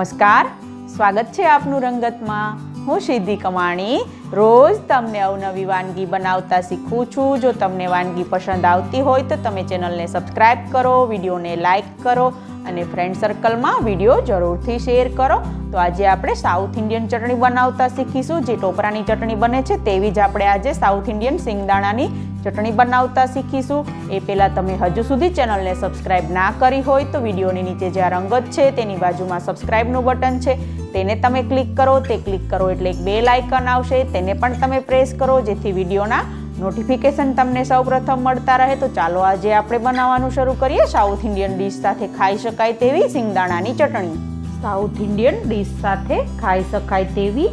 નમસ્કાર. સ્વાગત છે આપનું રંગતમાં. હું સિદ્ધિ કમાણી. રોજ તમને અવનવી વાનગી બનાવતા શીખું છું. જો તમને વાનગી પસંદ આવતી હોય તો તમે ચેનલને સબસ્ક્રાઈબ કરો, વિડીયોને લાઇક કરો અને ફ્રેન્ડ સર્કલમાં વીડિયો જરૂરથી શેર કરો. તો આજે આપણે સાઉથ ઇન્ડિયન ચટણી બનાવતા શીખીશું. જે ટોપરાની ચટણી બને છે, તેવી જ આપણે આજે સાઉથ ઇન્ડિયન સિંગદાણાની ચટણી બનાવતા શીખીશું. એ પહેલાં તમે હજુ સુધી ચેનલને સબસ્ક્રાઇબ ના કરી હોય તો વિડીયોની નીચે જે આ રંગત છે, તેની બાજુમાં સબસ્ક્રાઇબનું બટન છે. તેને તમે ક્લિક કરો. તે ક્લિક કરો એટલે એક બેલ આઇકન આવશે. તેને પણ તમે પ્રેસ કરો, જેથી વિડીયોના નોટિફિકેશન તમને સૌપ્રથમ મળતા રહે તો ચાલો આજે આપણે બનાવવાનું શરૂ કરીએ. સાઉથ ઇન્ડિયન ડીશ સાથે ખાઈ શકાય તેવી સિંગદાણાની ચટણી. સાઉથ ઇન્ડિયન ડીશ સાથે ખાઈ શકાય તેવી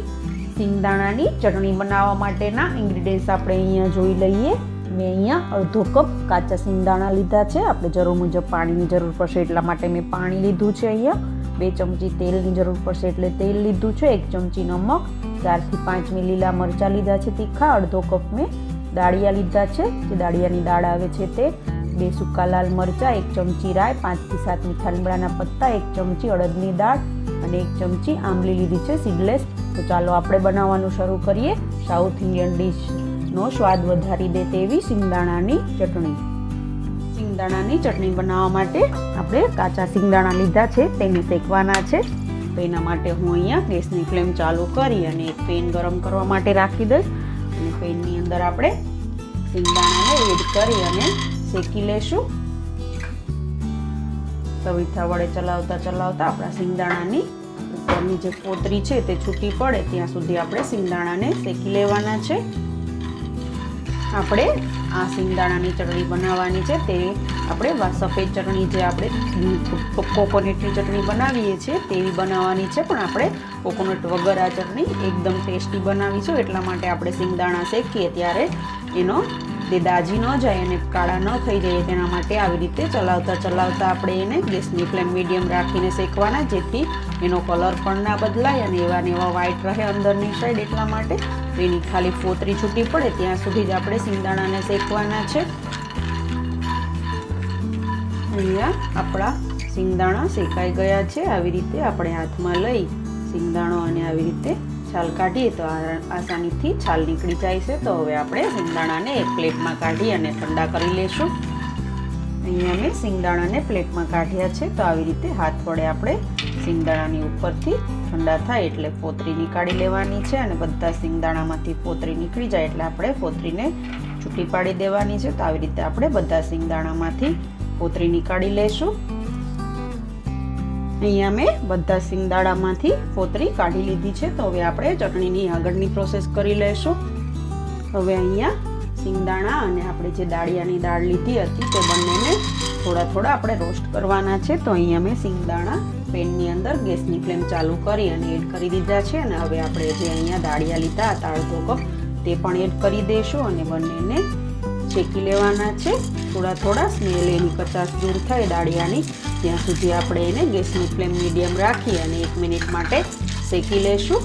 સિંગદાણાની ચટણી બનાવવા માટેના ઇન્ગ્રીડિયન્ટ્સ આપણે અહીંયા જોઈ લઈએ. મેં અહીંયા અડધો કપ કાચા સિંગદાણા લીધા છે. આપણે જરૂર મુજબ પાણીની જરૂર પડશે એટલા માટે મેં પાણી લીધું છે અહીંયા. બે ચમચી તેલની જરૂર પડશે એટલે તેલ લીધું છે. એક ચમચી નમક, ચારથી પાંચ મી લીલા મરચાં લીધા છે તીખા. અડધો કપ મેં દાળિયા લીધા છે. જે દાળિયાની દાળ આવે છે તે બે સૂકા લાલ મરચાં, એક ચમચી રાય પાંચથી સાત મીઠા લીમડાના પત્તા, એક ચમચી અડદની દાળ અને એક ચમચી આંબલી લીધી છે સીડલેસ. તો ચાલો આપણે બનાવવાનું શરૂ કરીએ. સાઉથ ઇન્ડિયન ડીશનો સ્વાદ વધારી દે તેવી સિંગદાણાની ચટણી. સિંગદાણાની ચટણી બનાવવા માટે આપણે કાચા સિંગદાણા લીધા છે. તેને શેકવાના છે. તો એના માટે હું અહીંયા ગેસની ફ્લેમ ચાલુ કરી અને એક પેન ગરમ કરવા માટે રાખી દઈશ. અને પેનની અંદર આપણે સિંગદાણાને એડ કરી અને શેકી લેશું. તવીથા વડે ચલાવતા ચલાવતા આપણા સિંગદાણાની ઉપરની જે કોતરી છે તે છૂટી પડે. ત્યાં સુધી આપણે સિંગદાણાને શેકી લેવાના છે. આપણે આ સિંગદાણાની ચટણી બનાવવાની છે તે આપણે સફેદ ચટણી જે આપણે કોકોનટની ચટણી બનાવીએ છીએ, તેવી બનાવવાની છે, પણ આપણે કોકોનટ વગર આ ચટણી એકદમ ટેસ્ટી બનાવીશું, એટલા માટે આપણે સિંગદાણા શેકીએ, ત્યારે એનો તે દાજી ન જાય અને કાળા ન થઈ જાય, તેના માટે આવી રીતે ચલાવતા ચલાવતા આપણે એને ગેસની ફ્લેમ મીડિયમ રાખીને શેકવાના, જેથી એનો કલર પણ ના બદલાય અને એવા ને એવા વ્હાઈટ રહે અંદરની સાઈડ, એટલા માટે એની ખાલી ફોતરી છૂટી પડે, ત્યાં સુધી જ આપણે સિંગદાણાને શેકવાના છે. અહીંયા આપણા સિંગદાણા શેકાઈ ગયા છે. આવી રીતે આપણે હાથમાં લઈ સિંગદાણો અને આવી રીતે છાલ કાઢીએ તો આસાનીથી છાલ નીકળી જાય છે. તો હવે આપણે સિંગદાણાને એક પ્લેટમાં કાઢી અને ઠંડા કરી લેશું. અહીંયા મેં સિંગદાણાને પ્લેટમાં કાઢ્યા છે. તો આવી રીતે હાથ વડે આપણે સિંગદાણાની ઉપરથી ઠંડા થાય એટલે પોતરી નીકાળી લેવાની છે અને બધા સિંગદાણામાંથી પોતરી નીકળી જાય એટલે આપણે પોતરીને છૂટી પાડી દેવાની છે. તો આવી રીતે આપણે બધા સિંગદાણામાંથી ફોતરી નીકાળી લેશું. અહીંયા મેં બધા સિંગદાણામાંથી પોતરી કાઢી લીધી છે. તો હવે આપણે ચટણીની આગળની પ્રોસેસ કરી લઈશું હવે અહીંયા સિંગદાણા અને આપણે જે દાળિયાની દાળ લીધી હતી તે બંનેને થોડા થોડા આપણે રોસ્ટ કરવાના છે. તો અહીંયા મેં સિંગદાણા પેનની અંદર ગેસની ફ્લેમ ચાલુ કરી અને એડ કરી દીધા છે. અને હવે આપણે જે અહીંયા દાળિયા લીધા હતા અડધો કપ તે પણ એડ કરી દઈશું અને બંનેને શેકી લેવાના છે. થોડા થોડા સ્મેલ એની કચાશ દૂર થાય દાળિયાની ત્યાં સુધી આપણે એને ગેસની ફ્લેમ મીડિયમ રાખી અને એક મિનિટ માટે શેકી લેશું.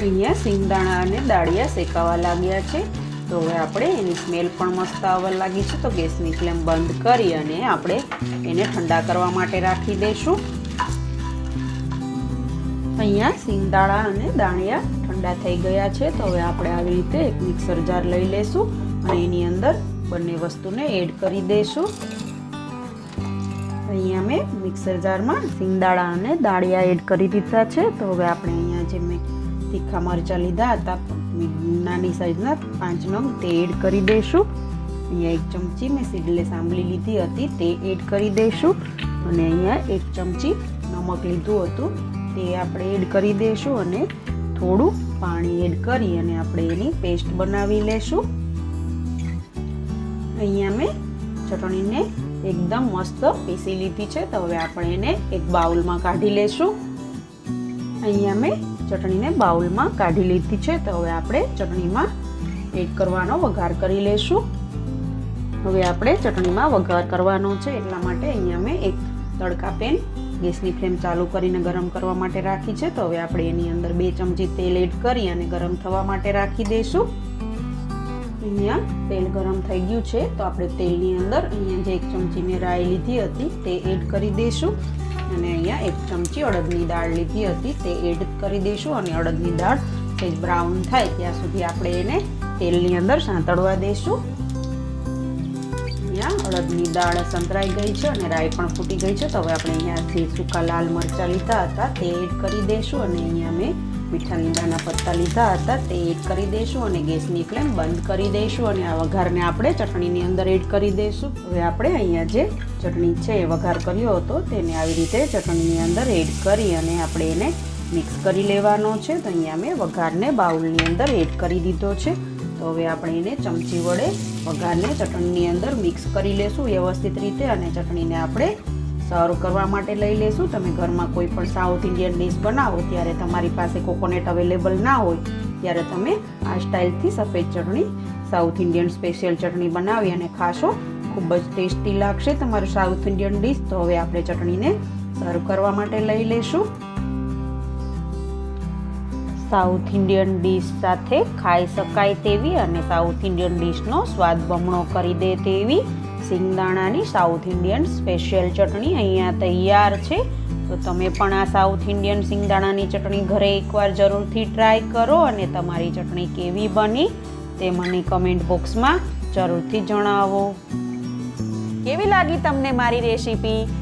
અહીંયા સિંગદાણા અને દાળિયા શેકાવા લાગ્યા છે. તો હવે આપણે એની સ્મેલ પણ મસ્ત આવવા લાગી છે. તો ગેસની ફ્લેમ બંધ કરી અને આપણે એને ઠંડા કરવા માટે રાખી દઈશું અહીંયા સિંગદાળા અને દાણિયા ઠંડા થઈ ગયા છે, તો હવે આપણે આવી રીતે એક મિક્સર જાર લઈ લેશું અને એની અંદર બંને વસ્તુને એડ કરી દઈશું અહીંયા મેં મિક્સર જારમાં સિંગદાળા અને દાળિયા એડ કરી દીધા છે, તો હવે આપણે અહીંયા જે મેં તીખા મરચાં લીધા હતા નાની સાઈઝના પાંચ નંગ તે એડ કરી દઈશું અહીંયા એક ચમચી મેં સીડલેસ આંબલી લીધી હતી, તે એડ કરી દઈશું અને અહીંયા એક ચમચી નમક લીધું હતું. તે આપણે એડ કરી દઈશું અને થોડું પાણી એડ કરી અને આપણે એની પેસ્ટ બનાવી લેશું. અહીંયા મેં ચટણીને એકદમ મસ્ત પીસી લીધી છે, તો હવે આપણે એને એક બાઉલમાં કાઢી લેશું. અહીંયા મેં ચટણીને બાઉલમાં કાઢી લીધી છે, તો હવે આપણે ચટણીમાં એડ કરવાનો વઘાર કરી લેશું. હવે આપણે ચટણીમાં વઘાર કરવાનો છે, એટલા માટે અહીંયા મેં એક તડકા પેન ગેસની ફ્લેમ ચાલુ કરીને ગરમ કરવા માટે રાખી છે, તો હવે આપણે એની અંદર બે ચમચી તેલ એડ કરી અને ગરમ થવા માટે રાખી દઈશું. અહીંયા તેલ ગરમ થઈ ગયું છે, તો આપણે તેલની અંદર અહીંયા જે એક ચમચી મેં રાઈ લીધી હતી તે એડ કરી દઈશું. અને અહીંયા એક ચમચી અડદની દાળ લીધી હતી તે એડ કરી દઈશું અને અડદની દાળ સેજ બ્રાઉન થાય ત્યાં સુધી આપણે એને તેલની અંદર સાંતળવા દઈશું. અહીંયા અડદની દાળ સંતરાઈ ગઈ છે અને રાઈ પણ ફૂટી ગઈ છે. તો હવે આપણે અહીંયા જે સૂકા લાલ મરચાં લીધા હતા, તે એડ કરી દઈશું અને અહીંયા મેં મીઠા લીંડાના પત્તા લીધા હતા, તે એડ કરી દઈશું અને ગેસની ફ્લેમ બંધ કરી દઈશું અને આ વઘારને આપણે ચટણીની અંદર એડ કરી દઈશું હવે આપણે અહીંયા જે ચટણી છે એ વઘાર કર્યો હતો તેને આવી રીતે ચટણીની અંદર એડ કરી અને આપણે એને મિક્સ કરી લેવાનો છે. તો અહીંયા મેં વઘારને બાઉલની અંદર એડ કરી દીધો છે. તો હવે આપણે એને ચમચી વડે વઘારને ચટણીની અંદર મિક્સ કરી લેશું વ્યવસ્થિત રીતે અને ચટણીને આપણે સર્વ કરવા માટે લઈ લેશું. તમે ઘરમાં કોઈ પણ સાઉથ ઇન્ડિયન ડીશ બનાવો, ત્યારે તમારી પાસે કોકોનટ અવેલેબલ ના હોય, ત્યારે તમે આ સ્ટાઇલથી સફેદ chutney South Indian special chutney બનાવી અને ખાશો. ખૂબ જ ટેસ્ટી લાગશે તમારું સાઉથ ઇન્ડિયન ડીશ તો હવે આપણે ચટણીને સર્વ કરવા માટે લઈ લેશું. સાઉથ ઇન્ડિયન ડીશ સાથે ખાઈ શકાય તેવી અને સાઉથ ઇન્ડિયન ડીશનો સ્વાદ બમણો કરી દે તેવી સિંગદાણાની સાઉથ ઇન્ડિયન સ્પેશિયલ ચટણી અહીંયા તૈયાર છે. તો તમે પણ આ સાઉથ ઇન્ડિયન સિંગદાણાની ચટણી ઘરે એકવાર જરૂરથી ટ્રાય કરો અને તમારી ચટણી કેવી બની તે મને કમેન્ટ બોક્સમાં જરૂરથી જણાવો. કેવી લાગી તમને મારી રેસીપી?